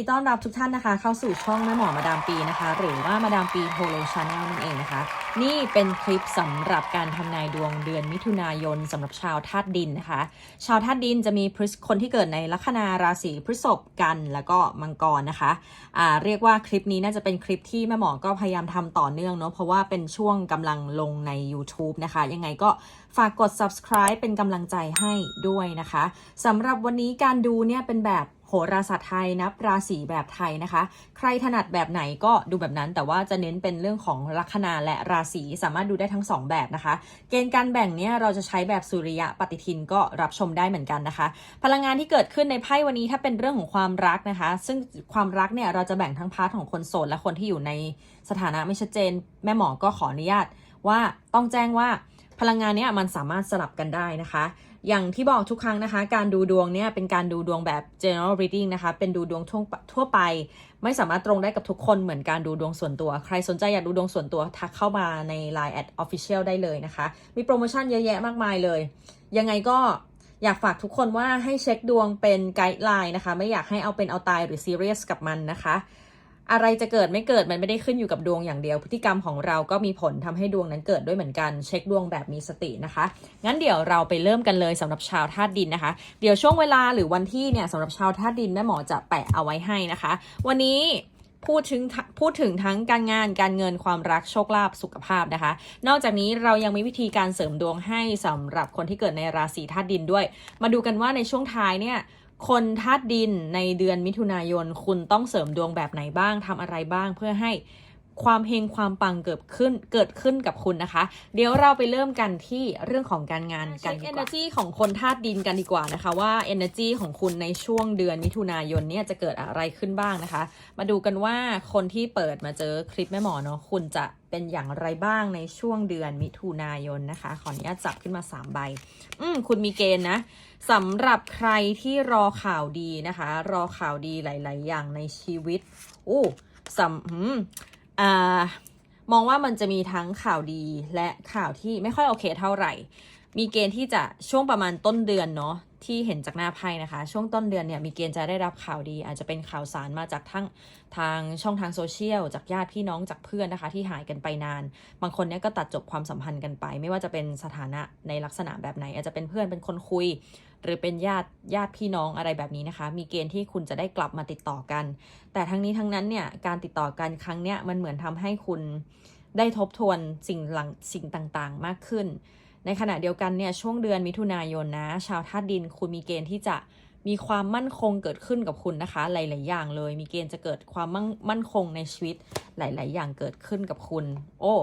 ดีต้อนรับทุกท่านนะคะ เข้าสู่ช่องแม่หมอมาดามปีนะคะ หรือว่ามาดามปีโฮโลชาแนลนั่นเองนะคะ นี่เป็นคลิปสำหรับการทำนายดวงเดือนมิถุนายนสำหรับชาวธาตุดินนะคะ ชาวธาตุดินจะมีพฤษคนที่เกิดในลัคนาราศีพฤษภกันแล้วก็มังกรนะคะอ่าเรียกว่าคลิปนี้น่าจะเป็นคลิปที่แม่หมอก็พยายามทำต่อเนื่องเนาะเพราะว่าเป็นช่วงกำลังลงใน YouTube นะคะ ยังไงก็ฝากกด subscribe เป็นกำลังใจให้ด้วยนะคะสำหรับวันนี้การดูเนี่ยเป็นแบบ โหราศาสตร์ไทยนับราศีแบบไทยนะคะ ใครถนัดแบบไหนก็ดูแบบนั้น แต่ว่าจะเน้นเป็นเรื่องของลัคนาและราศีสามารถดูได้ทั้งสองแบบนะคะ เกณฑ์การแบ่งเนี่ยเราจะใช้แบบสุริยะปฏิทินก็รับชมได้เหมือนกันนะคะ พลังงานที่เกิดขึ้นในไพ่วันนี้ถ้าเป็นเรื่องของความรักนะคะ ซึ่งความรักเนี่ยเราจะแบ่งทั้งพาร์ทของคนโสดและคนที่อยู่ในสถานะไม่ชัดเจน แม่หมอก็ขออนุญาตว่าต้องแจ้งว่าพลังงานเนี้ยมันสามารถสลับกันได้นะคะ อย่างที่บอกทุกครั้งนะคะ การดูดวงเนี่ยเป็นการดูดวงแบบ general reading นะคะ เป็นดูดวงทั่วทั่วไป ไม่สามารถตรงได้กับทุกคนเหมือนการดูดวงส่วนตัว ใครสนใจอยากดูดวงส่วนตัวทักเข้ามาใน Line at official ได้เลยนะคะ มีโปรโมชั่นเยอะแยะมากมายเลย ยังไงก็อยากฝากทุกคนว่าให้เช็คดวงเป็นไกด์ไลน์นะคะ ไม่อยากให้เอาเป็นเอาตายหรือซีเรียสกับมันนะคะ อะไรจะเกิดไม่เกิดมันไม่ได้ขึ้นอยู่กับดวงอย่างเดียว พฤติกรรมของเราก็มีผลทำให้ดวงนั้นเกิดด้วยเหมือนกันเช็คดวงแบบมีสตินะคะ งั้นเดี๋ยวเราไปเริ่มกันเลยสำหรับชาวธาตุดินนะคะ เดี๋ยวช่วงเวลาหรือวันที่เนี่ยสำหรับชาวธาตุดินแม่หมอจะแปะเอาไว้ให้นะคะ วันนี้พูดถึงพูดถึงทั้งการงานการเงินความรักโชคลาภสุขภาพนะคะ นอกจากนี้เรายังมีวิธีการเสริมดวงให้สำหรับคนที่เกิดในราศีธาตุดินด้วย มาดูกันว่าในช่วงท้ายเนี่ย คนธาตุดินในเดือนมิถุนายน คุณต้องเสริมดวงแบบไหนบ้างทำอะไรบ้างเพื่อให้ความเฮงความปังเกิดขึ้นเกิดขึ้นกับคุณนะคะ เดี๋ยวเราไปเริ่มกันที่เรื่องของการงานกันดีกว่า energy ของคนธาตุดินกันดีกว่านะคะ ว่า energy ของคุณในช่วงเดือนมิถุนายนเนี่ยจะเกิดอะไรขึ้นบ้างนะคะ มาดูกันว่าคนที่เปิดมาเจอคลิปแม่หมอเนาะคุณจะเป็นอย่างไรบ้างในช่วงเดือนมิถุนายนนะคะ ขออนุญาตจับขึ้นมา3ใบอืมคุณมีเกณฑ์นะ สำหรับใครที่รอข่าวดีนะคะ รอข่าวดีหลาย ๆ อย่างในชีวิตอู้สำอืมอ่ามองว่ามันจะมีทั้งข่าวดีและข่าวที่ไม่ค่อยโอเคเท่าไหร่ มีเกณฑ์ที่จะช่วงประมาณต้นเดือนเนาะ ที่เห็นจากหน้าไพ่นะคะ ช่วงต้นเดือนเนี่ยมีเกณฑ์จะได้รับข่าวดี อาจจะเป็นข่าวสารมาจากทั้งทางช่องทางโซเชียล จากญาติพี่น้องจากเพื่อนนะคะ ที่หายกันไปนาน บางคนเนี่ยก็ตัดจบความสัมพันธ์กันไป ไม่ว่าจะเป็นสถานะในลักษณะแบบไหน อาจจะเป็นเพื่อนเป็นคนคุย หรือเป็นญาติญาติพี่น้องอะไรแบบนี้นะคะ มีเกณฑ์ที่คุณจะได้กลับมาติดต่อกัน แต่ทั้งนี้ทั้งนั้นเนี่ยการติดต่อกันครั้งเนี้ยมันเหมือนทำให้คุณได้ทบทวนสิ่งหลังสิ่งต่างๆ มากขึ้น ในขณะเดียวกันเนี่ยช่วงเดือนมิถุนายนนะ ชาวธาตุดินคุณมีเกณฑ์ที่จะ มีความมั่นคงเกิดขึ้นกับคุณนะคะ หลาย ๆ อย่างเลย มีเกณฑ์จะเกิดความมั่นมั่นคงในชีวิตหลาย ๆ อย่างเกิดขึ้นกับคุณ โอ้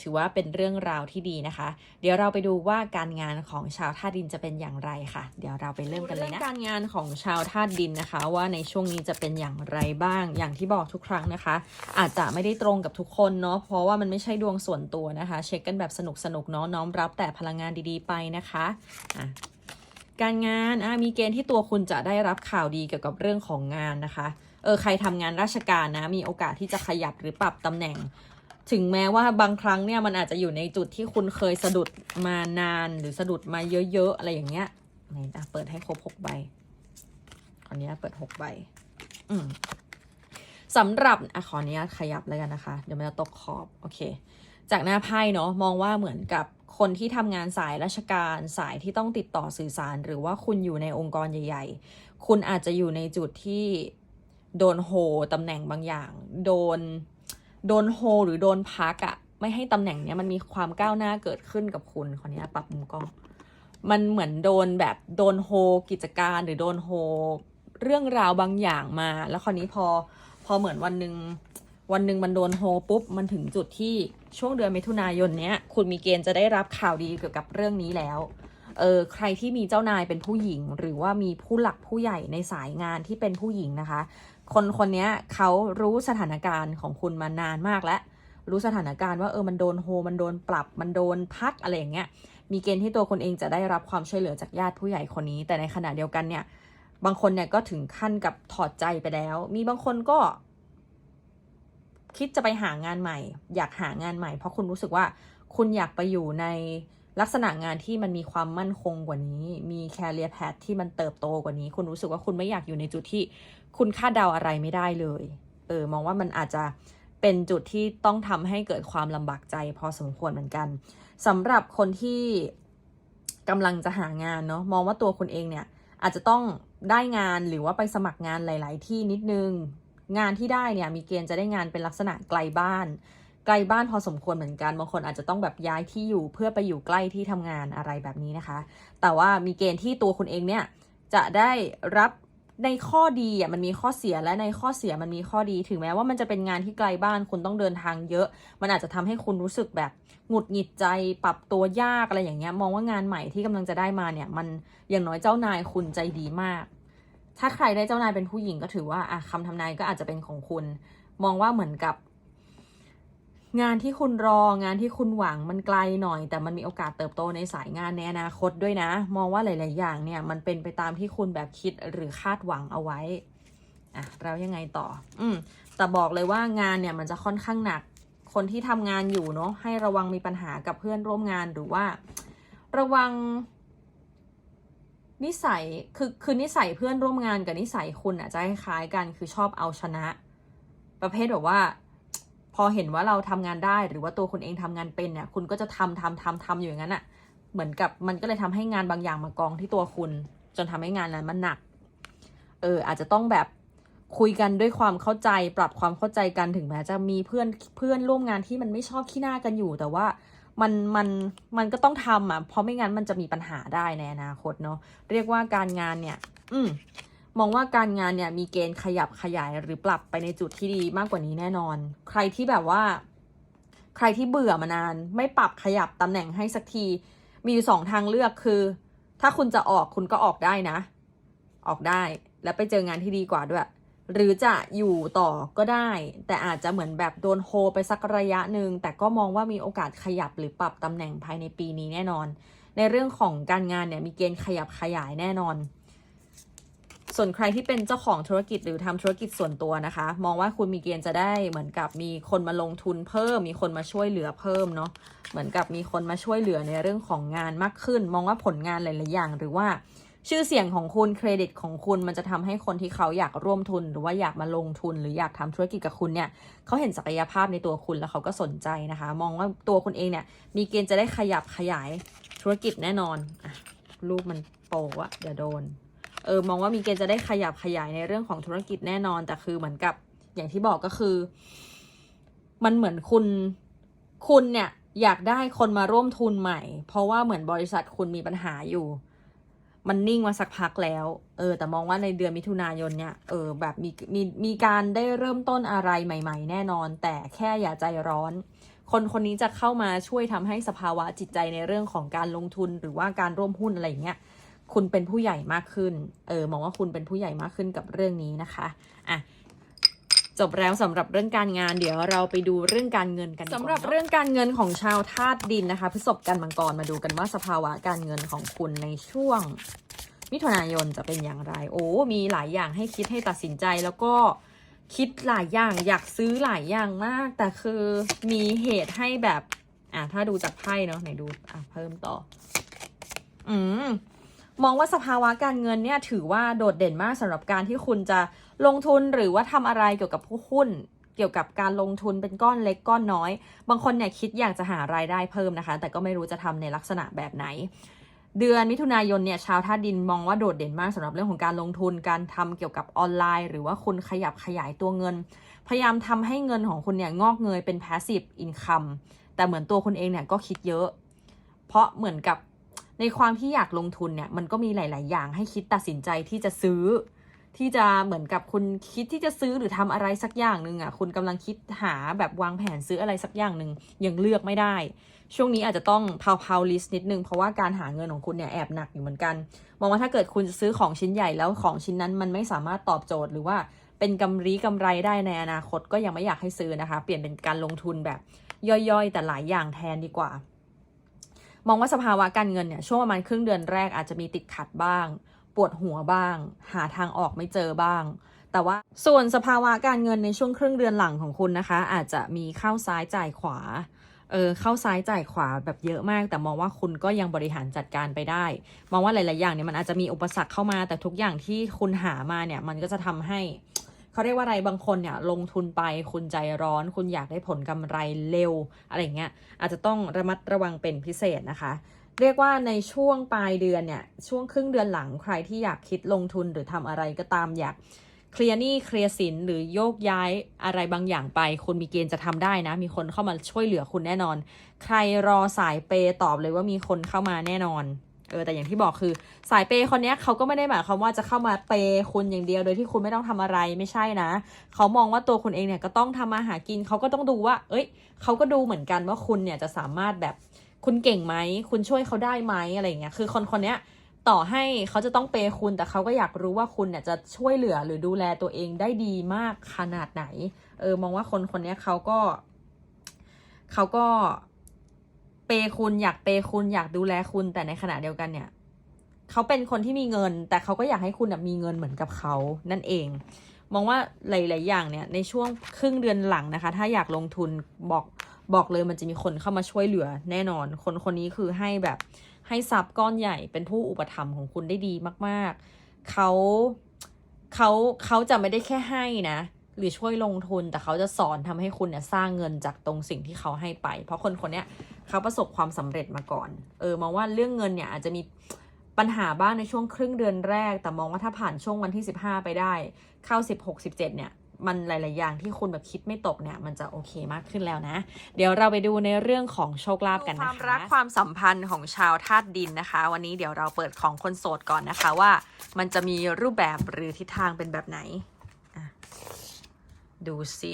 ถือว่าเป็นเรื่องราวที่ดีนะคะ เดี๋ยวเราไปดูว่าการงานของชาวธาตุดินจะเป็นอย่างไรค่ะ เดี๋ยวเราไปเริ่มกันเลยนะการงานของชาวธาตุดินนะคะ ว่าในช่วงนี้จะเป็นอย่างไรบ้าง อย่างที่บอกทุกครั้งนะคะ อาจจะไม่ได้ตรงกับทุกคนเนาะ เพราะว่ามันไม่ใช่ดวงส่วนตัวนะคะ เช็คกันแบบสนุกสนุกๆเนาะ น้อมรับแต่พลังงานดี ๆ ไปนะคะ อะ การงานมีเกณฑ์ที่ตัวคุณจะได้รับข่าวดีเกี่ยวกับเรื่องของงานนะคะเออใครทำงานราชการนะมีโอกาสที่จะขยับหรือปรับตำแหน่ง ถึงแม้ว่าบางครั้งเนี่ยมันอาจจะอยู่ในจุดที่คุณเคยสะดุดมานานหรือสะดุดมาเยอะๆอะไรอย่างเงี้ยไหนอะเปิดให้ครบหกใบอันนี้เปิดหกใบ อืม สำหรับอะขออนุญาตขยับเลยกันนะคะ เดี๋ยวมันจะตกขอบโอเค จากหน้าไพ่เนาะมองว่าเหมือนกับคนที่ทำงานสายราชการสายที่ต้องติดต่อสื่อสาร หรือว่าคุณอยู่ในองค์กรใหญ่ ๆ คุณอาจจะอยู่ในจุดที่โดนโฮตำแหน่งบางอย่าง โดนโดนโฮหรือโดนพักอะไม่ให้ตำแหน่งเนี้ยมันมีความก้าวหน้าเกิดขึ้นกับคุณขออนุญาตปรับมุมกล้องมันเหมือนโดนแบบโดนโฮกิจการหรือโดนโฮเรื่องราวบางอย่างมา แล้วคราวนี้พอ พอเหมือนวันหนึ่งวันหนึ่งมันโดนโฮปุ๊บ มันถึงจุดที่ช่วงเดือนมิถุนายนเนี้ย คุณมีเกณฑ์จะได้รับข่าวดีเกี่ยวกับเรื่องนี้แล้วเออใครที่มีเจ้านายเป็นผู้หญิง หรือว่ามีผู้หลักผู้ใหญ่ในสายงานที่เป็นผู้หญิงนะคะ คนคนนี้เขารู้สถานการณ์ของคุณมานานมากแล้ว รู้สถานการณ์ว่าเออมันโดนโฮมันโดนปรับ มันโดนพักอะไรอย่างเงี้ยมีเกณฑ์ที่ตัวคนเองจะได้รับความช่วยเหลือจากญาติผู้ใหญ่คนนี้ แต่ในขณะเดียวกันเนี่ย บางคนเนี่ยก็ถึงขั้นกับถอดใจไปแล้ว มีบางคนก็ คิดจะไปหางานใหม่ อยากหางานใหม่ เพราะคุณรู้สึกว่าคุณอยากไปอยู่ในลักษณะงานที่มันมีความมั่นคงกว่านี้ มีแคเรียแพทที่มันเติบโตกว่านี้ คุณรู้สึกว่าคุณไม่อยากอยู่ในจุดที่คุณคาดเดาอะไรไม่ได้เลย เออ มองว่ามันอาจจะเป็นจุดที่ต้องทำให้เกิดความลำบากใจพอสมควรเหมือนกันสำหรับคนที่กำลังจะหางานเนาะ มองว่าตัวคุณเองเนี่ยอาจจะต้อง ได้งานหรือว่าไปสมัครงานหลาย ๆ ที่นิดนึง งานที่ได้เนี่ยมีเกณฑ์จะได้งานเป็นลักษณะไกลบ้าน ไกลบ้านพอสมควรเหมือนกันบางคนอาจจะต้องแบบย้ายที่อยู่เพื่อไปอยู่ใกล้ที่ทำงานอะไรแบบนี้นะคะ แต่ว่ามีเกณฑ์ที่ตัวคุณเองเนี่ยจะได้รับในข้อดีอะมันมีข้อเสียและในข้อเสียมันมีข้อดีถึงแม้ว่ามันจะเป็นงานที่ไกลบ้านคุณต้องเดินทางเยอะ มันอาจจะทำให้คุณรู้สึกแบบหงุดหงิดใจปรับตัวยากอะไรอย่างเงี้ยมองว่างานใหม่ที่กำลังจะได้มาเนี่ยมันอย่างน้อยเจ้านายคุณใจดีมาก ถ้าใครได้เจ้านายเป็นผู้หญิงก็ถือว่าอะคำทำนายก็อาจจะเป็นของคุณ มองว่าเหมือนกับ งานที่คุณรองานที่คุณหวังมันไกลหน่อย แต่มันมีโอกาสเติบโตในสายงานในอนาคตด้วยนะ มองว่าหลาย ๆ อย่างเนี่ย มันเป็นไปตามที่คุณแบบคิดหรือคาดหวังเอาไว้อะแล้วยังไงต่อ อืมแต่บอกเลยว่างานเนี่ยมันจะค่อนข้างหนัก คนที่ทำงานอยู่เนาะให้ระวังมีปัญหากับเพื่อนร่วมงานหรือว่า ระวัง นิสัยคือคือนิสัยเพื่อนร่วมงานกับนิสัยคุณอะจะคล้ายๆกันคือชอบเอาชนะ ประเภทแบบว่า พอเห็นว่าเราทำงานได้หรือว่าตัวคุณเองทำงานเป็นเนี่ยคุณก็จะทำทำทำทำอยู่อย่างนั้นอะเหมือนกับมันก็เลยทำให้งานบางอย่างมากองที่ตัวคุณ จนทำให้งานนั้นมันหนัก เอออาจจะต้องแบบคุยกันด้วยความเข้าใจ ปรับความเข้าใจกันถึงแม้จะมีเพื่อนเพื่อนร่วมงานที่มันไม่ชอบขี้หน้ากันอยู่ แต่ว่า มันมันมันก็ต้องทำอะเพราะไม่งั้นมันจะมีปัญหาได้ในอนาคตเนาะเรียกว่าการงานเนี่ย อืมมองว่าการงานเนี่ยมีเกณฑ์ขยับขยายหรือปรับไปในจุดที่ดีมากกว่านี้แน่นอน ใครที่แบบว่า ใครที่เบื่อมานาน ไม่ปรับขยับตำแหน่งให้สักที มีอยู่สองทางเลือกคือ ถ้าคุณจะออกคุณก็ออกได้นะ ออกได้แล้วไปเจองานที่ดีกว่าด้วย หรือจะอยู่ต่อก็ได้ แต่อาจจะเหมือนแบบโดนโฮไปสักระยะหนึ่งแต่ก็มองว่ามีโอกาสขยับหรือปรับตำแหน่งภายในปีนี้แน่นอน ในเรื่องของการงานเนี่ยมีเกณฑ์ขยับขยายแน่นอน ส่วนใครที่เป็นเจ้าของธุรกิจหรือทำธุรกิจส่วนตัวนะคะ มองว่าคุณมีเกณฑ์จะได้เหมือนกับมีคนมาลงทุนเพิ่ม มีคนมาช่วยเหลือเพิ่มเนาะเหมือนกับมีคนมาช่วยเหลือในเรื่องของงานมากขึ้น มองว่าผลงานหลายๆอย่าง หรือว่า ชื่อเสียงของคุณเครดิตของคุณมันจะทำให้คนที่เขาอยากร่วมทุน หรือว่าอยากมาลงทุน หรืออยากทำธุรกิจกับคุณเนี่ยเขาเห็นศักยภาพในตัวคุณแล้วเขาก็สนใจนะคะ มองว่าตัวคุณเองเนี่ยมีเกณฑ์จะได้ขยับขยายธุรกิจแน่นอนอะรูปมันโปะอะเดี๋ยวโดนเออมองว่ามีเกณฑ์จะได้ขยับขยายในเรื่องของธุรกิจแน่นอน แต่คือเหมือนกับอย่างที่บอกก็คือ มันเหมือนคุณคุณเนี่ยอยากได้คนมาร่วมทุนใหม่ เพราะว่าเหมือนบริษัทคุณมีปัญหาอยู่ มันนิ่งมาสักพักแล้ว เออ แต่มองว่าในเดือนมิถุนายนเนี่ย เออ แบบมีมีมีการได้เริ่มต้นอะไรใหม่ ๆ แน่นอน แต่แค่อย่าใจร้อน คนคนนี้จะเข้ามาช่วยทำให้สภาวะจิตใจในเรื่องของการลงทุนหรือว่าการร่วมหุ้นอะไรอย่างเงี้ย คุณเป็นผู้ใหญ่มากขึ้น เออ มองว่าคุณเป็นผู้ใหญ่มากขึ้นกับเรื่องนี้นะคะ อะ จบแล้วสำหรับเรื่องการงานเดี๋ยวเราไปดูเรื่องการเงินกันสำหรับเรื่องการเงินของชาวธาตุดินนะคะพฤษภกันมังกรมาดูกันว่าสภาวะการเงินของคุณในช่วง มิถุนายนจะเป็นอย่างไร โอ้ มีหลายอย่างให้คิดให้ตัดสินใจแล้วก็คิดหลายอย่างอยากซื้อหลายอย่างมาก แต่คือมีเหตุให้แบบ อะถ้าดูจากไพ่เนาะไหนดูอะเพิ่มต่อ อืม มองว่าสภาวะการเงินเนี่ยถือว่าโดดเด่นมากสำหรับการที่คุณจะลงทุนหรือว่าทำอะไรเกี่ยวกับผู้หุ้น เกี่ยวกับการลงทุนเป็นก้อนเล็กก้อนน้อย บางคนเนี่ยคิดอยากจะหารายได้เพิ่มนะคะ แต่ก็ไม่รู้จะทำในลักษณะแบบไหน เดือนมิถุนายนเนี่ยชาวธาดินมองว่าโดดเด่นมากสำหรับเรื่องของการลงทุนการทำเกี่ยวกับออนไลน์ หรือว่าคุณขยับขยายตัวเงิน พยายามทำให้เงินของคุณเนี่ยงอกเงยเป็น passive income แต่เหมือนตัวคุณเองเนี่ยก็คิดเยอะ เพราะเหมือนกับ ในความที่อยากลงทุนเนี่ยมันก็มีหลาย ๆ อย่างให้คิดตัดสินใจที่จะซื้อ ที่จะเหมือนกับคุณคิดที่จะซื้อหรือทำอะไรสักอย่างหนึ่งอะคุณกำลังคิดหาแบบวางแผนซื้ออะไรสักอย่างหนึ่งยังเลือกไม่ได้ ช่วงนี้อาจจะต้องพาวพาวลิส์นิดนึงเพราะว่าการหาเงินของคุณเนี่ยแอบหนักอยู่เหมือนกัน มองว่าถ้าเกิดคุณจะซื้อของชิ้นใหญ่แล้วของชิ้นนั้นมันไม่สามารถตอบโจทย์หรือว่าเป็นกำไรกำไรได้ในอนาคตก็ยังไม่อยากให้ซื้อนะคะ เปลี่ยนเป็นการลงทุนแบบย่อยๆ แต่หลายอย่างแทนดีกว่า มองว่าสภาวะการเงินเนี่ยช่วงประมาณครึ่งเดือนแรกอาจจะมีติดขัดบ้าง ปวดหัวบ้าง หาทางออกไม่เจอบ้าง แต่ว่าส่วนสภาวะการเงินในช่วงครึ่งเดือนหลังของคุณนะคะ อาจจะมีเข้าซ้ายจ่ายขวาเออเข้าซ้ายจ่ายขวาแบบเยอะมาก แต่มองว่าคุณก็ยังบริหารจัดการไปได้ มองว่าหลาย ๆ อย่างเนี่ยมันอาจจะมีอุปสรรคเข้ามา แต่ทุกอย่างที่คุณหามาเนี่ยมันก็จะทำให้ เขาเรียกว่าอะไรบางคนเนี่ยลงทุนไปคุณใจร้อน คุณอยากได้ผลกำไรเร็วอะไรเงี้ยอาจจะต้องระมัดระวังเป็นพิเศษนะคะ เรียกว่าในช่วงปลายเดือนเนี่ยช่วงครึ่งเดือนหลังใครที่อยากคิดลงทุนหรือทำอะไรก็ตามอยากเคลียร์หนี้เคลียร์สินหรือโยกย้ายอะไรบางอย่างไป คุณมีเกณฑ์จะทำได้นะ มีคนเข้ามาช่วยเหลือคุณแน่นอน ใครรอสายเปย์ตอบเลยว่ามีคนเข้ามาแน่นอน เออแต่อย่างที่บอกคือสายเปย์คนนี้เขาก็ไม่ได้หมายความว่าจะเข้ามาเปย์คุณอย่างเดียว โดยที่คุณไม่ต้องทำอะไรไม่ใช่นะ เขามองว่าตัวคุณเองเนี่ยก็ต้องทำมาหากินเขาก็ต้องดูว่า เอ้ยเขาก็ดูเหมือนกันว่าคุณเนี่ยจะสามารถแบบคุณเก่งไหมคุณช่วยเขาได้ไหมอะไรอย่างเงี้ยคือคนคนนี้ต่อให้เขาจะต้องเปย์คุณแต่เขาก็อยากรู้ว่าคุณเนี่ยจะช่วยเหลือหรือดูแลตัวเองได้ดีมากขนาดไหน เออมองว่าคนคนนี้เขาก็เขาก็ เปย์คุณอยากเปย์คุณอยากดูแลคุณแต่ในขณะเดียวกันเนี่ยเขาเป็นคนที่มีเงิน แต่เขาก็อยากให้คุณมีเงินเหมือนกับเขานั่นเอง มองว่าหลาย ๆ อย่างเนี่ยในช่วงครึ่งเดือนหลังนะคะ ถ้าอยากลงทุนบอกบอกเลยมันจะมีคนเข้ามาช่วยเหลือแน่นอน คนคนนี้คือให้แบบให้ทรัพย์ก้อนใหญ่เป็นผู้อุปถัมภ์ของคุณได้ดีมาก ๆเขาเขาเขาจะไม่ได้แค่ให้นะ หรือช่วยลงทุนแต่เขาจะสอนทำให้คุณเนี่ยสร้างเงินจากตรงสิ่งที่เขาให้ไป เพราะคนคนเนี้ยเขาประสบความสำเร็จมาก่อน เออมองว่าเรื่องเงินเนี่ยอาจจะมีปัญหาบ้างในช่วงครึ่งเดือนแรก แต่มองว่าถ้าผ่านช่วงวันที่ 15 ไปได้ เข้า 16 17เนี่ยมันหลาย ๆ อย่างที่คุณแบบคิดไม่ตกเนี่ย มันจะโอเคมากขึ้นแล้วนะ เดี๋ยวเราไปดูในเรื่องของโชคลาภกันนะคะความรักความสัมพันธ์ของชาวธาตุดินนะคะ วันนี้เดี๋ยวเราเปิดของคนโสดก่อนนะคะว่า มันจะมีรูปแบบหรือทิศทางเป็นแบบไหน ดูสิ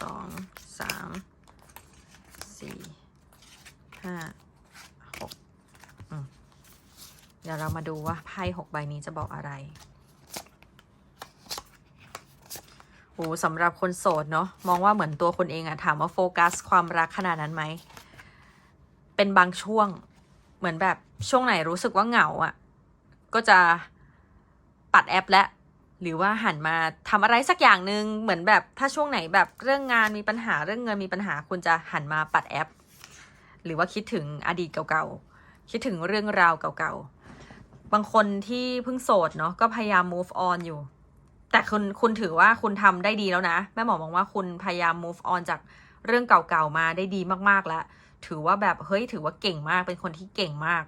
สองสามสี่ห้าหกเดี๋ยวเรามาดูว่าไพ่หกใบนี้จะบอกอะไรโอ้สำหรับคนโสดเนาะมองว่าเหมือนตัวคนเองอะถามว่าโฟกัสความรักขนาดนั้นไหม เป็นบางช่วงเหมือนแบบช่วงไหนรู้สึกว่าเหงาอะก็จะปัดแอปและ หรือว่าหันมาทำอะไรสักอย่างหนึ่งเหมือนแบบถ้าช่วงไหนแบบเรื่องงานมีปัญหาเรื่องเงินมีปัญหาคุณจะหันมาปัดแอป หรือว่าคิดถึงอดีตเก่าๆคิดถึงเรื่องราวเก่าๆบางคนที่เพิ่งโสดเนาะก็พยายาม move on อยู่ แต่คุณคุณถือว่าคุณทำได้ดีแล้วนะ แม่หมอมองว่าคุณพยายาม move on จากเรื่องเก่าๆมาได้ดีมากๆแล้ว ถือว่าแบบเฮ้ยถือว่าเก่งมากเป็นคนที่เก่งมาก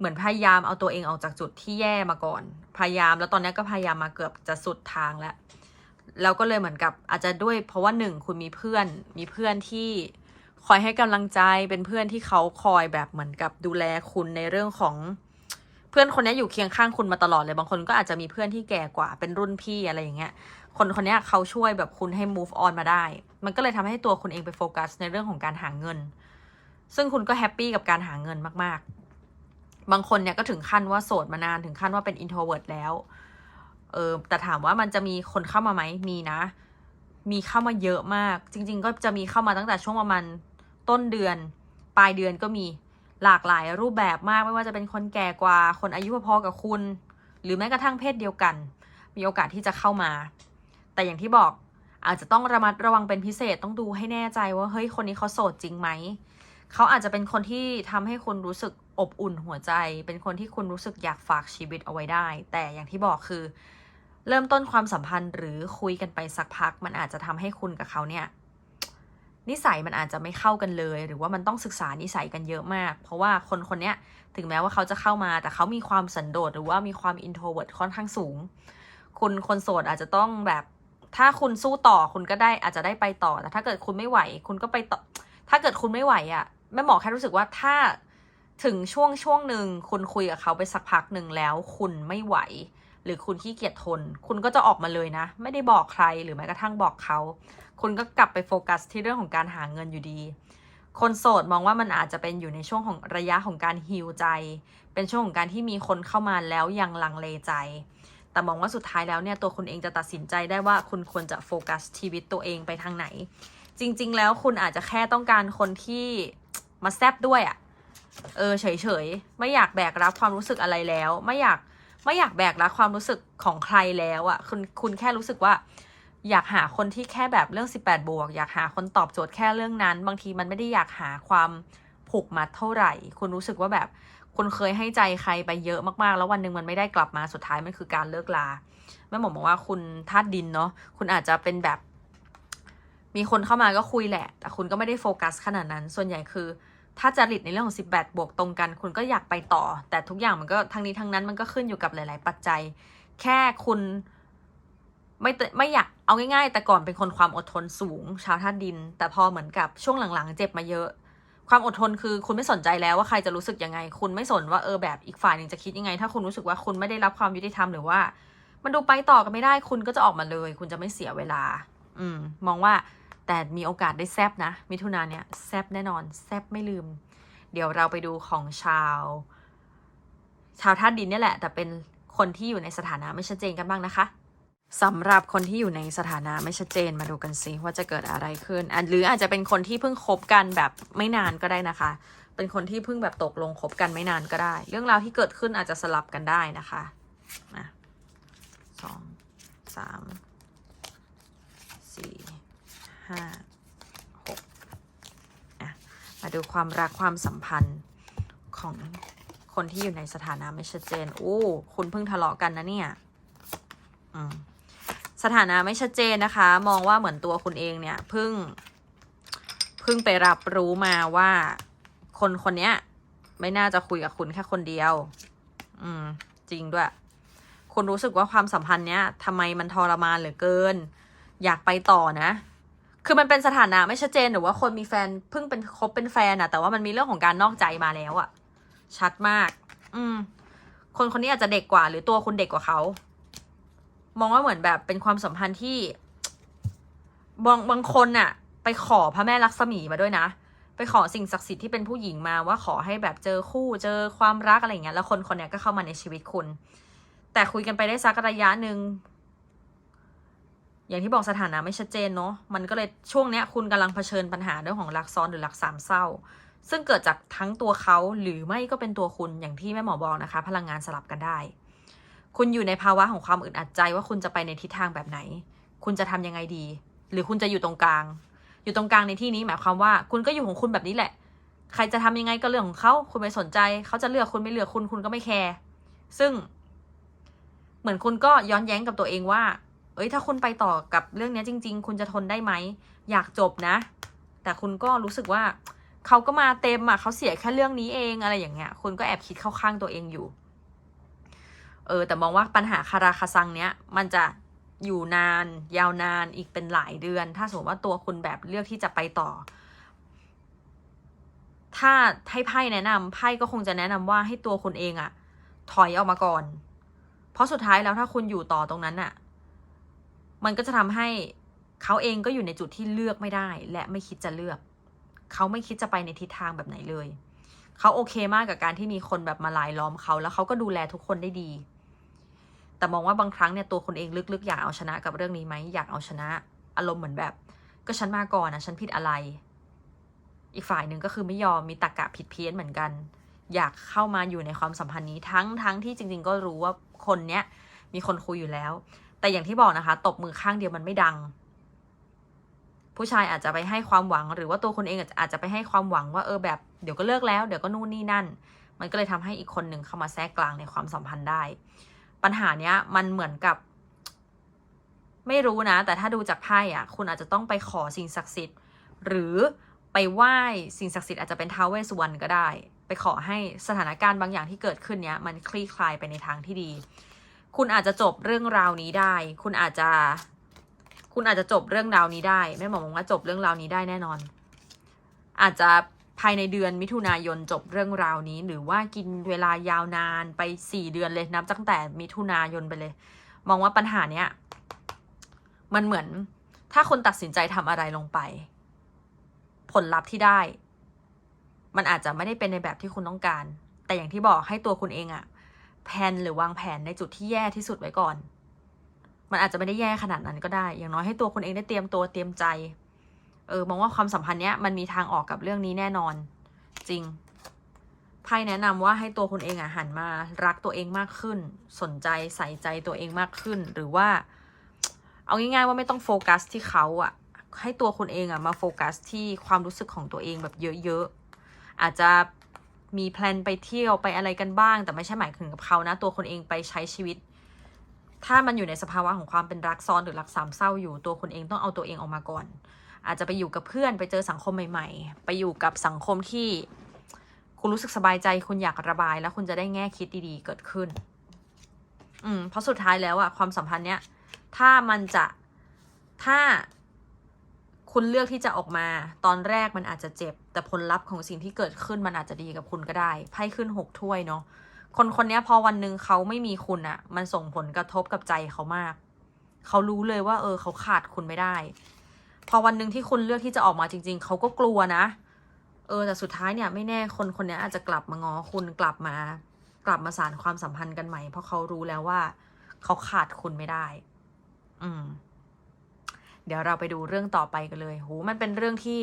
เหมือนพยายามเอาตัวเองออกจากจุดที่แย่มาก่อน พยายามแล้วตอนนี้ก็พยายามมาเกือบจะสุดทางแล้วแล้วก็เลยเหมือนกับอาจจะด้วยเพราะว่าหนึ่งคุณมีเพื่อนมีเพื่อนที่คอยให้กำลังใจเป็นเพื่อนที่เขาคอยแบบเหมือนกับดูแลคุณในเรื่องของเพื่อนคนนี้อยู่เคียงข้างคุณมาตลอดเลยบางคนก็อาจจะมีเพื่อนที่แก่กว่าเป็นรุ่นพี่อะไรอย่างเงี้ย คนคนนี้เขาช่วยแบบคุณให้ move on มาได้ มันก็เลยทำให้ตัวคุณเองไปโฟกัสในเรื่องของการหาเงิน ซึ่งคุณก็แฮปปี้กับการหาเงินมาก บางคนเนี่ยก็ถึงขั้นว่าโสดมานานถึงขั้นว่าเป็น introvert แล้ว เออแต่ถามว่ามันจะมีคนเข้ามาไหมมีนะ มีเข้ามาเยอะมาก จริง ๆ ก็จะมีเข้ามาตั้งแต่ช่วงประมาณต้นเดือน ปลายเดือนก็มีหลากหลายรูปแบบมากไม่ว่าจะเป็นคนแก่กว่าคนอายุพอๆกับคุณ หรือแม้กระทั่งเพศเดียวกัน มีโอกาสที่จะเข้ามา แต่อย่างที่บอกอาจจะต้องระมัดระวังเป็นพิเศษต้องดูให้แน่ใจว่าเฮ้ยคนนี้เขาโสดจริงไหม เขาอาจจะเป็นคนที่ทำให้คุณรู้สึกอบอุ่นหัวใจ เป็นคนที่คุณรู้สึกอยากฝากชีวิตเอาไว้ได้ แต่อย่างที่บอกคือ เริ่มต้นความสัมพันธ์หรือคุยกันไปสักพัก มันอาจจะทำให้คุณกับเขาเนี่ยนิสัยมันอาจจะไม่เข้ากันเลย หรือว่ามันต้องศึกษานิสัยกันเยอะมาก เพราะว่าคนคนเนี้ยถึงแม้ว่าเขาจะเข้ามา แต่เขามีความสันโดษหรือว่ามีความอินโทรเวิร์ดค่อนข้างสูง คุณคนโสดอาจจะต้องแบบ ถ้าคุณสู้ต่อคุณก็ได้อาจจะได้ไปต่อ แต่ถ้าเกิดคุณไม่ไหว คุณก็ไปต่อ ถ้าเกิดคุณไม่ไหวอะ่ะ แม่หมอแค่รู้สึกว่าถ้าถึงช่วงช่วงหนึ่งคุณคุยกับเขาไปสักพักหนึ่งแล้ว คุณไม่ไหว หรือคุณขี้เกียจทน คุณก็จะออกมาเลยนะ ไม่ได้บอกใครหรือแม้กระทั่งบอกเขา คุณก็กลับไปโฟกัสที่เรื่องของการหาเงินอยู่ดี คนโสดมองว่ามันอาจจะเป็นอยู่ในช่วงของระยะของการฮิวใจ เป็นช่วงของการที่มีคนเข้ามาแล้วยังลังเลใจ แต่มองว่าสุดท้ายแล้วเนี่ยตัวคุณเองจะตัดสินใจได้ว่าคุณควรจะโฟกัสชีวิตตัวเองไปทางไหน จริง ๆ แล้วคุณอาจจะแค่ต้องการคนที่ มาแซบด้วยอะ่ะ เออเฉยๆ ไม่อยากแบกรับความรู้สึกอะไรแล้ว ไม่อยากไม่อยากแบกรับความรู้สึกของใครแล้วอะ่ะ คุณคุณแค่รู้สึกว่า อยากหาคนที่แค่แบบเรื่อง 18 บวก อยากหาคนตอบโจทย์แค่เรื่องนั้น บางทีมันไม่ได้อยากหาความผูกมัดเท่าไหร่ คุณรู้สึกว่าแบบคุณเคยให้ใจใครไปเยอะมากๆ แล้ววันหนึ่งมันไม่ได้กลับมาสุดท้ายมันคือการเลิกลาแม่หมอบอกว่าคุณธาตุดินเนาะคุณอาจจะเป็นแบบ มีคนเข้ามาก็คุยแหละ แต่คุณก็ไม่ได้โฟกัสขนาดนั้น ส่วนใหญ่คือ ถ้าจริตในเรื่องของ 18 บวกตรงกัน คุณก็อยากไปต่อ แต่ทุกอย่างมันก็ทั้งนี้ทั้งนั้นมันก็ขึ้นอยู่กับหลาย ๆ ปัจจัย แค่คุณไม่ไม่อยากเอาง่ายๆ แต่ก่อนเป็นคนความอดทนสูง ชาวธาตุดิน แต่พอเหมือนกับช่วงหลังๆ เจ็บมาเยอะ ความอดทนคือคุณไม่สนใจแล้วว่าใครจะรู้สึกยังไง คุณไม่สนว่าเออแบบอีกฝ่ายหนึ่งจะคิดยังไง ถ้าคุณรู้สึกว่าคุณไม่ได้รับความยุติธรรมหรือว่า มันดูไปต่อกันไม่ได้ คุณก็จะออกมาเลย คุณจะไม่เสียเวลา อืม มองว่า แต่มีโอกาสได้แซบนะ มิถุนาเนี่ยแซบแน่นอนแซบไม่ลืม เดี๋ยวเราไปดูของชาว ชาวธาตุดินเนี่ยแหละ แต่เป็นคนที่อยู่ในสถานะไม่ชัดเจนกันบ้างนะคะสำหรับคนที่อยู่ในสถานะไม่ชัดเจนมาดูกันสิว่าจะเกิดอะไรขึ้นอหรืออาจจะเป็นคนที่เพิ่งคบกันแบบไม่นานก็ได้นะคะ เป็นคนที่เพิ่งแบบตกลงคบกันไม่นานก็ได้ เรื่องราวที่เกิดขึ้นอาจจะสลับกันได้นะคะนะสองสามสี่ ห้าหกอะมาดูความรักความสัมพันธ์ของคนที่อยู่ในสถานะไม่ชัดเจนโอ้คุณเพิ่งทะเลาะกันนะเนี่ยอืมสถานะไม่ชัดเจนนะคะ มองว่าเหมือนตัวคุณเองเนี่ยเพิ่งเพิ่งไปรับรู้มาว่าคนคนเนี้ยไม่น่าจะคุยกับคุณแค่คนเดียว อืม จริงด้วย คุณรู้สึกว่าความสัมพันธ์เนี้ยทำไมมันทรมานเหลือเกิน อยากไปต่อนะ คือมันเป็นสถานะไม่ชัดเจนหรือว่าคนมีแฟนเพิ่งเป็นคบเป็นแฟนอะแต่ว่ามันมีเรื่องของการนอกใจมาแล้วอะชัดมาก อืม คนคนนี้อาจจะเด็กกว่า หรือตัวคุณเด็กกว่าเขา มองว่าเหมือนแบบเป็นความสัมพันธ์ที่บางบางคนน่ะ ไปขอพระแม่ลักษมีมาด้วยนะ ไปขอสิ่งศักดิ์สิทธิ์ที่เป็นผู้หญิงมาว่าขอให้แบบเจอคู่เจอความรักอะไรเงี้ย แล้วคนคนเนี้ยก็เข้ามาในชีวิตคุณ แต่คุยกันไปได้สักระยะหนึ่ง อย่างที่บอกสถานะไม่ชัดเจนเนาะมันก็เลยช่วงเนี้ยคุณกำลังเผชิญปัญหาเรื่องของรักซ้อนหรือรักสามเศร้า ซึ่งเกิดจากทั้งตัวเขาหรือไม่ก็เป็นตัวคุณอย่างที่แม่หมอบอกนะคะ พลังงานสลับกันได้ คุณอยู่ในภาวะของความอึดอัดใจว่าคุณจะไปในทิศทางแบบไหน คุณจะทำยังไงดี หรือคุณจะอยู่ตรงกลาง อยู่ตรงกลางในที่นี้หมายความว่า คุณก็อยู่ของคุณแบบนี้แหละ ใครจะทำยังไงก็เรื่องของเขาคุณไม่สนใจ เขาจะเลือกคุณไม่เลือกคุณคุณก็ไม่แคร์ซึ่ง เหมือนคุณก็ย้อนแย้งกับตัวเองว่า อ้ยถ้าคุณไปต่อกับเรื่องนี้จริง ๆ คุณจะทนได้ไหม อยากจบนะ แต่คุณก็รู้สึกว่าเขาก็มาเต็มอะเขาเสียแค่เรื่องนี้เองอะไรอย่างเงี้ย คุณก็แอบคิดเข้าข้างตัวเองอยู่ เออ แต่มองว่าปัญหาคาราคาซังเนี้ยมันจะอยู่นาน ยาวนานอีกเป็นหลายเดือน ถ้าสมมติว่าตัวคุณแบบเลือกที่จะไปต่อ ถ้าให้ไพ่แนะนำไพ่ก็คงจะแนะนำว่าให้ตัวคุณเองอะถอยออกมาก่อน เพราะสุดท้ายแล้วถ้าคุณอยู่ต่อตรงนั้นอะ มันก็จะทำให้เขาเองก็อยู่ในจุดที่เลือกไม่ได้ และไม่คิดจะเลือก เขาไม่คิดจะไปในทิศทางแบบไหนเลย เขาโอเคมากกับการที่มีคนแบบมาลายล้อมเขาแล้วเขาก็ดูแลทุกคนได้ดี แต่มองว่าบางครั้งเนี่ยตัวคนเองลึกๆ อยากเอาชนะกับเรื่องนี้ไหมอยากเอาชนะ อารมณ์เหมือนแบบ ก็ฉันมาก่อนนะฉันผิดอะไร อีกฝ่ายหนึ่งก็คือไม่ยอมมีตะกกะผิดเพี้ยนเหมือนกัน อยากเข้ามาอยู่ในความสัมพันธ์นี้ทั้งทั้งที่จริง ๆ ก็รู้ว่าคนเนี้ยมีคนคุยอยู่แล้ว แต่อย่างที่บอกนะคะ ตบมือข้างเดียวมันไม่ดัง ผู้ชายอาจจะไปให้ความหวัง หรือว่าตัวคนเองอาจจะไปให้ความหวังว่าเออแบบเดี๋ยวก็เลิกแล้วเดี๋ยวก็นู่นนี่นั่น มันก็เลยทำให้อีกคนหนึ่งเข้ามาแทรกกลางในความสัมพันธ์ได้ ปัญหาเนี้ยมันเหมือนกับ ไม่รู้นะ แต่ถ้าดูจากไพ่อะ คุณอาจจะต้องไปขอสิ่งศักดิ์สิทธิ์ หรือไปไหว้สิ่งศักดิ์สิทธิ์อาจจะเป็นท้าวเวสสุวรรณก็ได้ ไปขอให้สถานการณ์บางอย่างที่เกิดขึ้นเนี้ยมันคลี่คลายไปในทางที่ดี คุณอาจจะจบเรื่องราวนี้ได้ คุณอาจจะ คุณอาจจะจบเรื่องราวนี้ได้แม่หมอมองว่าจบเรื่องราวนี้ได้แน่นอน อาจจะภายในเดือนมิถุนายนจบเรื่องราวนี้ หรือว่ากินเวลายาวนานไปสี่เดือนเลยนับตั้งแต่มิถุนายนไปเลย มองว่าปัญหาเนี้ยมันเหมือนถ้าคนตัดสินใจทำอะไรลงไป ผลลัพธ์ที่ได้ มันอาจจะไม่ได้เป็นในแบบที่คุณต้องการ แต่อย่างที่บอกให้ตัวคุณเองอะ แผนหรือวางแผนในจุดที่แย่ที่สุดไว้ก่อน มันอาจจะไม่ได้แย่ขนาดนั้นก็ได้ อย่างน้อยให้ตัวคุณเองได้เตรียมตัวเตรียมใจ เออมองว่าความสัมพันธ์เนี้ยมันมีทางออกกับเรื่องนี้แน่นอน จริงไพ่แนะนำว่าให้ตัวคุณเองอะหันมา รักตัวเองมากขึ้น สนใจใส่ใจตัวเองมากขึ้น หรือว่า เอาง่ายๆว่าไม่ต้องโฟกัสที่เขาอะ ให้ตัวคุณเองอะมาโฟกัสที่ความรู้สึกของตัวเองแบบเยอะๆอาจจะ มีแพลนไปเที่ยวไปอะไรกันบ้าง แต่ไม่ใช่หมายถึงกับเขานะ ตัวคนเองไปใช้ชีวิต ถ้ามันอยู่ในสภาวะของความเป็นรักซ้อนหรือรักสามเศร้าอยู่ตัวคุณเองต้องเอาตัวเองออกมาก่อน อาจจะไปอยู่กับเพื่อนไปเจอสังคมใหม่ ๆ ไปอยู่กับสังคมที่ คุณรู้สึกสบายใจ คุณอยากระบาย แล้วคุณจะได้แง่คิดดีๆ เกิดขึ้น อืมเพราะสุดท้ายแล้วอะความสัมพันธ์เนี้ยถ้ามันจะถ้า คุณเลือกที่จะออกมา ตอนแรกมันอาจจะเจ็บ แต่ผลลัพธ์ของสิ่งที่เกิดขึ้นมันอาจจะดีกับคุณก็ได้ไพ่ขึ้นหกถ้วยเนาะคนคนนี้พอวันหนึ่งเขาไม่มีคุณอะมันส่งผลกระทบกับใจเขามาก เขารู้เลยว่า เออ เขาขาดคุณไม่ได้ พอวันหนึ่งที่คุณเลือกที่จะออกมาจริง ๆ เขาก็กลัวนะ เออแต่สุดท้ายเนี่ยไม่แน่คนคนนี้อาจจะกลับมาง้อคุณกลับมา กลับมาสานความสัมพันธ์กันใหม่ เพราะเขารู้แล้วว่า เขาขาดคุณไม่ได้ อืม เดี๋ยวเราไปดูเรื่องต่อไปกันเลยโหมันเป็นเรื่องที่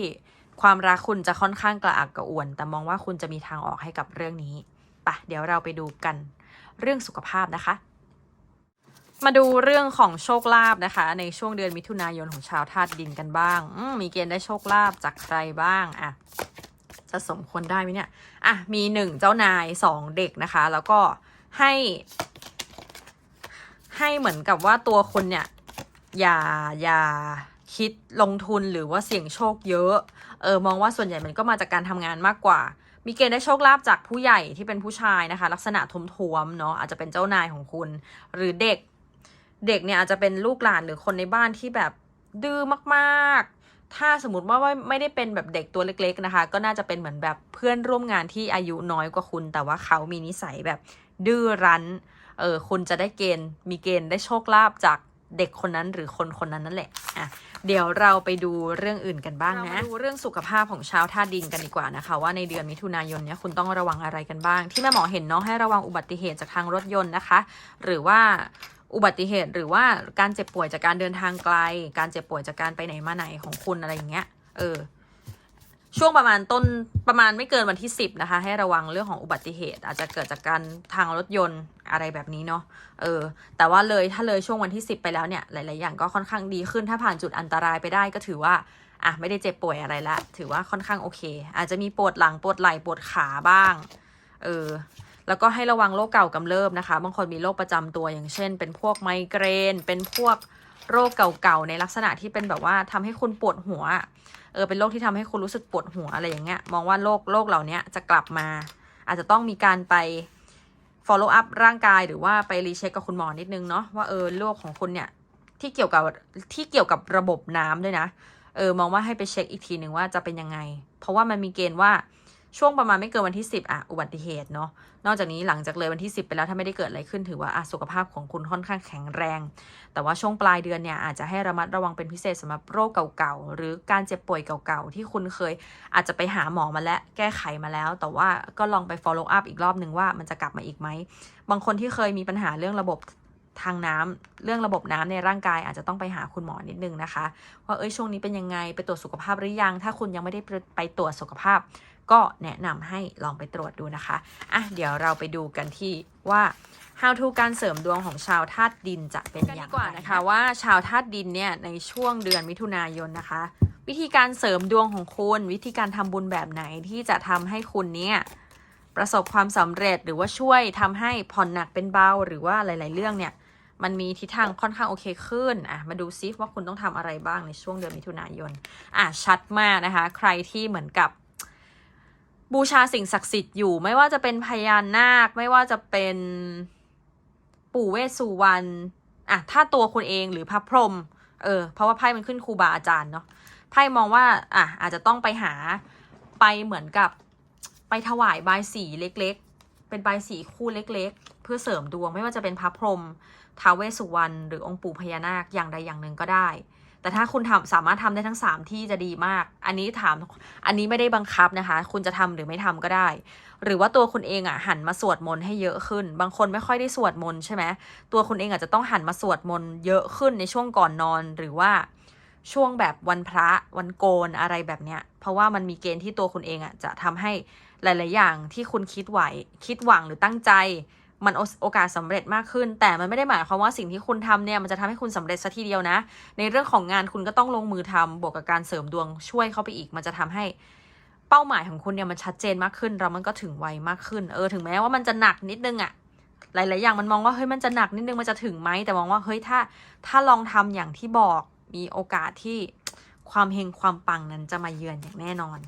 ความรักคุณจะค่อนข้างกระอักกระอ่วน แต่มองว่าคุณจะมีทางออกให้กับเรื่องนี้ปะเดี๋ยวเราไปดูกันเรื่องสุขภาพนะคะ มาดูเรื่องของโชคลาภนะคะ ในช่วงเดือนมิถุนายนของชาวธาตุดินกันบ้างมมีเกณฑ์ได้โชคลาภจากใครบ้างอะจะสมควรได้ไหมเนี่ยอะมีหนึ่งเจ้านายสองเด็กนะคะ แล้วก็ให้ ให้เหมือนกับว่าตัวคนเนี่ย อย่าอย่าคิดลงทุนหรือว่าเสี่ยงโชคเยอะเออมองว่าส่วนใหญ่มันก็มาจากการทำงานมากกว่า มีเกณฑ์ได้โชคลาภจากผู้ใหญ่ที่เป็นผู้ชายนะคะ ลักษณะทุ้มๆเนาะอาจจะเป็นเจ้านายของคุณ หรือเด็กเด็กเนี่ยอาจจะเป็นลูกหลานหรือคนในบ้านที่แบบดื้อมากๆ ถ้าสมมติว่าไม่ได้เป็นแบบเด็กตัวเล็ก ๆนะคะ ก็น่าจะเป็นเหมือนแบบเพื่อนร่วมงานที่อายุน้อยกว่าคุณ แต่ว่าเขามีนิสัยแบบดื้อรั้น เออคุณจะได้เกณฑ์มีเกณฑ์ได้โชคลาภจาก เด็กคนนั้นหรือคนคนนั้นนั่นแหละอะเดี๋ยวเราไปดูเรื่องอื่นกันบ้างนะ ดูเรื่องสุขภาพของชาวธาตุดินกันดีกว่านะคะ ว่าในเดือนมิถุนายนเนี้ยคุณต้องระวังอะไรกันบ้าง ที่แม่หมอเห็นเนาะให้ระวังอุบัติเหตุจากทางรถยนต์นะคะ หรือว่าอุบัติเหตุหรือว่าการเจ็บป่วยจากการเดินทางไกล การเจ็บป่วยจากการไปไหนมาไหนของคุณอะไรอย่างเงี้ย เออ ช่วงประมาณต้นประมาณไม่เกินวันที่ 10 นะคะ ให้ระวังเรื่องของอุบัติเหตุ อาจจะเกิดจากการทางรถยนต์อะไรแบบนี้เนาะเออ แต่ว่าเลยถ้าเลยช่วงวันที่ 10 ไปแล้วเนี่ย หลาย ๆ อย่างก็ค่อนข้างดีขึ้น ถ้าผ่านจุดอันตรายไปได้ก็ถือว่าอะไม่ได้เจ็บป่วยอะไรละ ถือว่าค่อนข้างโอเค อาจจะมีปวดหลังปวดไหล่ปวดขาบ้าง เออ แล้วก็ให้ระวังโรคเก่ากำเริบนะคะ บางคนมีโรคประจำตัวอย่างเช่น เป็นพวกไมเกรน เป็นพวก โรคเก่าๆในลักษณะที่เป็นแบบว่าทำให้คุณปวดหัว เออเป็นโรคที่ทำให้คุณรู้สึกปวดหัวอะไรอย่างเงี้ย มองว่าโรคโรคเหล่านี้จะกลับมา อาจจะต้องมีการไป follow up ร่างกายหรือว่าไปรีเช็คกับคุณหมอนิดนึงเนาะว่าเออโรคของคุณเนี่ยที่เกี่ยวกับที่เกี่ยวกับระบบน้ำด้วยนะ เออมองว่าให้ไปเช็คอีกทีหนึ่งว่าจะเป็นยังไง เพราะว่ามันมีเกณฑ์ว่า ช่วงประมาณไม่เกินวันที่ 10อะอุบัติเหตุเนาะนอกจากนี้หลังจากเลยวันที่ 10 ไปแล้วถ้าไม่ได้เกิดอะไรขึ้นถือว่าอะสุขภาพของคุณค่อนข้างแข็งแรง แต่ว่าช่วงปลายเดือนเนี่ยอาจจะให้ระมัดระวังเป็นพิเศษสำหรับโรคเก่าๆหรือการเจ็บป่วยเก่าๆที่คุณเคยอาจจะไปหาหมอมาแล้วแก้ไขมาแล้ว แต่ว่าก็ลองไป follow up อีกรอบหนึ่งว่ามันจะกลับมาอีกไหมบางคนที่เคยมีปัญหาเรื่องระบบ ทางน้ำเรื่องระบบน้ำในร่างกายอาจจะต้องไปหาคุณหมอนิดนึงนะคะ ว่าเอ้ยช่วงนี้เป็นยังไงไปตรวจสุขภาพหรือยัง ถ้าคุณยังไม่ได้ไปตรวจสุขภาพ ก็แนะนำให้ลองไปตรวจดูนะคะอะเดี๋ยวเราไปดูกันที่ว่า how to การเสริมดวงของชาวธาตุดินจะเป็นอย่างไรนะคะว่าชาวธาตุดินเนี่ยในช่วงเดือนมิถุนายนนะคะ วิธีการเสริมดวงของคุณ วิธีการทำบุญแบบไหนที่จะทำให้คุณเนี่ยประสบความสำเร็จหรือว่าช่วยทำให้ผ่อนหนักเป็นเบาหรือว่าหลาย ๆ เรื่องเนี่ย มันมีทิศทางค่อนข้างโอเคขึ้นอะมาดูซิว่าคุณต้องทำอะไรบ้างในช่วงเดือนมิถุนายนอะชัดมากนะคะ ใครที่เหมือนกับบูชาสิ่งศักดิ์สิทธิ์อยู่ ไม่ว่าจะเป็นพญานาค ไม่ว่าจะเป็นปู่เวสสุวรรณอะถ้าตัวคุณเองหรือพระพรหมเออเพราะว่าไพ่มันขึ้นครูบาอาจารย์เนาะไพ่มองว่าอะอาจจะต้องไปหาไปเหมือนกับไปถวายบายสีเล็ก ๆ เป็นบายสีคู่เล็ก ๆ พื่อเสริมดวงไม่ว่าจะเป็นพระพรหมท้าวเวสสุวรรณหรือองค์ปู่พญานาคอย่างใดอย่างหนึ่งก็ได้ แต่ถ้าคุณทำสามารถทำได้ทั้ง 3 ที่จะดีมาก อันนี้ถามอันนี้ไม่ได้บังคับนะคะ คุณจะทำหรือไม่ทำก็ได้ หรือว่าตัวคุณเองอะหันมาสวดมนต์ให้เยอะขึ้น บางคนไม่ค่อยได้สวดมนต์ใช่ไหมตัวคุณเองอาจจะต้องหันมาสวดมนต์เยอะขึ้นในช่วงก่อนนอน หรือว่าช่วงแบบวันพระวันโกนอะไรแบบเนี้ย เพราะว่ามันมีเกณฑ์ที่ตัวคุณเองอะจะทำให้หลาย ๆ อย่างที่คุณคิดไหวคิดหวังหรือตั้งใจ มันโอกาสสำเร็จมากขึ้น แต่มันไม่ได้หมายความว่าสิ่งที่คุณทำเนี่ยมันจะทำให้คุณสำเร็จซะทีเดียวนะ ในเรื่องของงานคุณก็ต้องลงมือทำบวกกับการเสริมดวงช่วยเข้าไปอีก มันจะทำให้เป้าหมายของคุณเนี่ยมันชัดเจนมากขึ้นแล้วมันก็ถึงไวมากขึ้น เออถึงแม้ว่ามันจะหนักนิดนึงอะหลายๆอย่างมันมองว่าเฮ้ยมันจะหนักนิดนึงมันจะถึงไหมแต่มองว่าเฮ้ยถ้า ถ้าลองทำอย่างที่บอกมีโอกาสที่ความเฮงความปังนั้นจะมาเยือนอย่างแน่นอน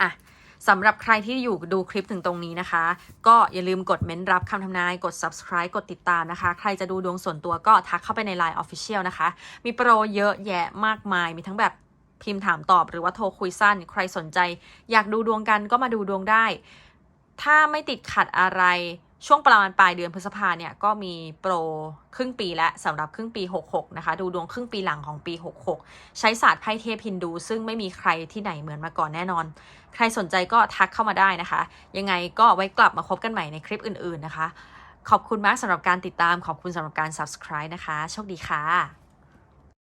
อะ สำหรับใครที่อยู่ดูคลิปถึงตรงนี้นะคะ ก็อย่าลืมกดเม้นรับคำทำนาย กด subscribe กดติดตามนะคะ ใครจะดูดวงส่วนตัวก็ทักเข้าไปใน Line Official นะคะ มีโปรเยอะแยะมากมาย มีทั้งแบบพิมพ์ถามตอบหรือว่าโทรคุยสั้น ใครสนใจ อยากดูดวงกันก็มาดูดวงได้ ถ้าไม่ติดขัดอะไร ช่วงประมาณปลายเดือนพฤษภาเนี่ยก็มีโปรครึ่งปีและสำหรับครึ่งปี 66 นะคะ ดูดวงครึ่งปีหลังของปี 66 ใช้ศาสตร์ไพ่เทพฮินดู ซึ่งไม่มีใครที่ไหนเหมือนมาก่อนแน่นอน ใครสนใจก็ทักเข้ามาได้นะคะ ยังไงก็ไว้กลับมาพบกันใหม่ในคลิปอื่นๆนะคะ ขอบคุณมากสำหรับการติดตามขอบคุณสำหรับการ subscribe นะคะ โชคดีค่ะ